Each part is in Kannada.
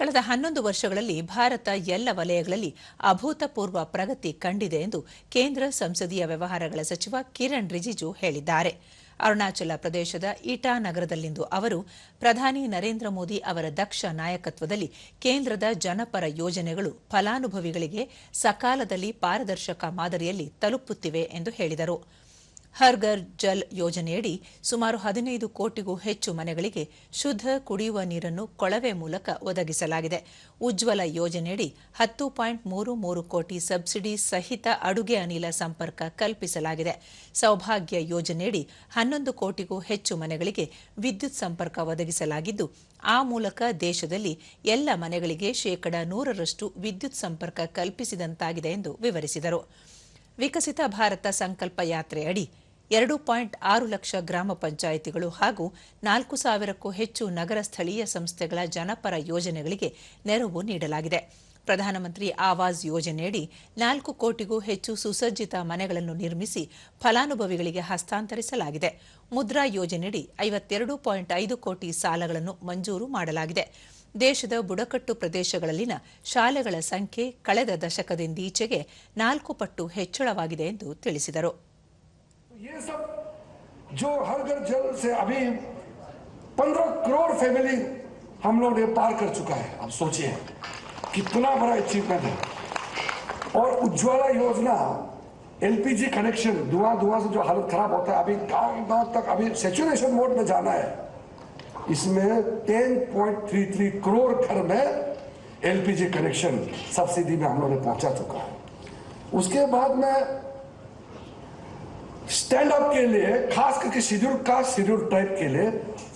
ಕಳೆದ ಹನ್ನೊಂದು ವರ್ಷಗಳಲ್ಲಿ ಭಾರತ ಎಲ್ಲ ವಲಯಗಳಲ್ಲಿ ಅಭೂತಪೂರ್ವ ಪ್ರಗತಿ ಕಂಡಿದೆ ಎಂದು ಕೇಂದ್ರ ಸಂಸದೀಯ ವ್ಯವಹಾರಗಳ ಸಚಿವ ಕಿರಣ್ ರಿಜಿಜು ಹೇಳಿದ್ದಾರೆ. ಅರುಣಾಚಲ ಪ್ರದೇಶದ ಇಟಾನಗರದಲ್ಲಿಂದು ಅವರು ಪ್ರಧಾನಿ ನರೇಂದ್ರ ಮೋದಿ ಅವರ ದಕ್ಷ ನಾಯಕತ್ವದಲ್ಲಿ ಕೇಂದ್ರದ ಜನಪರ ಯೋಜನೆಗಳು ಫಲಾನುಭವಿಗಳಿಗೆ ಸಕಾಲದಲ್ಲಿ ಪಾರದರ್ಶಕ ಮಾದರಿಯಲ್ಲಿ ತಲುಪುತ್ತಿವೆ ಎಂದು ಹೇಳಿದರು. ಹರ್ ಘರ್ ಜಲ್ ಯೋಜನೆಯಡಿ ಸುಮಾರು ಹದಿನೈದು ಕೋಟಿಗೂ ಹೆಚ್ಚು ಮನೆಗಳಿಗೆ ಶುದ್ಧ ಕುಡಿಯುವ ನೀರನ್ನು ಕೊಳವೆ ಮೂಲಕ ಒದಗಿಸಲಾಗಿದೆ. ಉಜ್ವಲ ಯೋಜನೆಯಡಿ ಹತ್ತು ಪಾಯಿಂಟ್ ಮೂರು ಮೂರು ಕೋಟಿ ಸಬ್ಸಿಡಿ ಸಹಿತ ಅಡುಗೆ ಅನಿಲ ಸಂಪರ್ಕ ಕಲ್ಪಿಸಲಾಗಿದೆ. ಸೌಭಾಗ್ಯ ಯೋಜನೆಯಡಿ ಹನ್ನೊಂದು ಕೋಟಿಗೂ ಹೆಚ್ಚು ಮನೆಗಳಿಗೆ ವಿದ್ಯುತ್ ಸಂಪರ್ಕ ಒದಗಿಸಲಾಗಿದ್ದು, ಆ ಮೂಲಕ ದೇಶದಲ್ಲಿ ಎಲ್ಲ ಮನೆಗಳಿಗೆ ಶೇಕಡ ನೂರರಷ್ಟು ವಿದ್ಯುತ್ ಸಂಪರ್ಕ ಕಲ್ಪಿಸಿದಂತಾಗಿದೆ ಎಂದು ವಿವರಿಸಿದರು. ವಿಕಸಿತ ಭಾರತ ಸಂಕಲ್ಪ ಯಾತ್ರೆಯಡಿ ಎರಡು ಪಾಯಿಂಟ್ ಆರು ಲಕ್ಷ ಗ್ರಾಮ ಪಂಚಾಯಿತಿಗಳು ಹಾಗೂ ನಾಲ್ಕು ಸಾವಿರಕ್ಕೂ ಹೆಚ್ಚು ನಗರ ಸ್ಥಳೀಯ ಸಂಸ್ಥೆಗಳ ಜನಪರ ಯೋಜನೆಗಳಿಗೆ ನೆರವು ನೀಡಲಾಗಿದೆ. ಪ್ರಧಾನಮಂತ್ರಿ ಆವಾಸ್ ಯೋಜನೆಯಡಿ ನಾಲ್ಕು ಕೋಟಿಗೂ ಹೆಚ್ಚು ಸುಸಜ್ಜಿತ ಮನೆಗಳನ್ನು ನಿರ್ಮಿಸಿ ಫಲಾನುಭವಿಗಳಿಗೆ ಹಸ್ತಾಂತರಿಸಲಾಗಿದೆ. ಮುದ್ರಾ ಯೋಜನೆಯಡಿ ಐವತ್ತೆರಡು ಪಾಯಿಂಟ್ ಐದು ಕೋಟಿ ಸಾಲಗಳನ್ನು ಮಂಜೂರು ಮಾಡಲಾಗಿದೆ. ದೇಶದ ಬುಡಕಟ್ಟು ಪ್ರದೇಶಗಳಲ್ಲಿನ ಶಾಲೆಗಳ ಸಂಖ್ಯೆ ಕಳೆದ ದಶಕದಿಂದೀಚೆಗೆ ನಾಲ್ಕು ಪಟ್ಟು ಹೆಚ್ಚಳವಾಗಿದೆ ಎಂದು ತಿಳಿಸಿದರು ये सब जो हर घर जल से अभी पंद्रह करोड़ फैमिली हम लोग ने पार कर चुका है अब सोचिए कितना बड़ा अचीवमेंट है और उज्ज्वला योजना एलपीजी कनेक्शन धुआं धुआं से जो हालत खराब होता है अभी गांव गांव तक अभी सेचुरेशन मोड में जाना है इसमें 10.33 करोड़ घर में एलपीजी कनेक्शन सब्सिडी में हम लोग ने पहुँचा चुका है। उसके बाद में स्टैंड अप के लिए खास करके शेड्यूल कास्ट शेड्यूल ट्राइब के लिए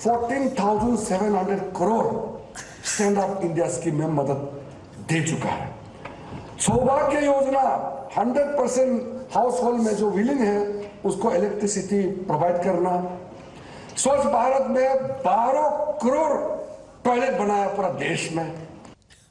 14,700 crore Stand Up India scheme में मदद दे चुका है। सौभाग्य योजना 100 परसेंट हाउस होल्ड में जो विलिंग है उसको इलेक्ट्रिसिटी प्रोवाइड करना स्वच्छ भारत में 12 करोड़ टॉयलेट बनाया पूरा देश में।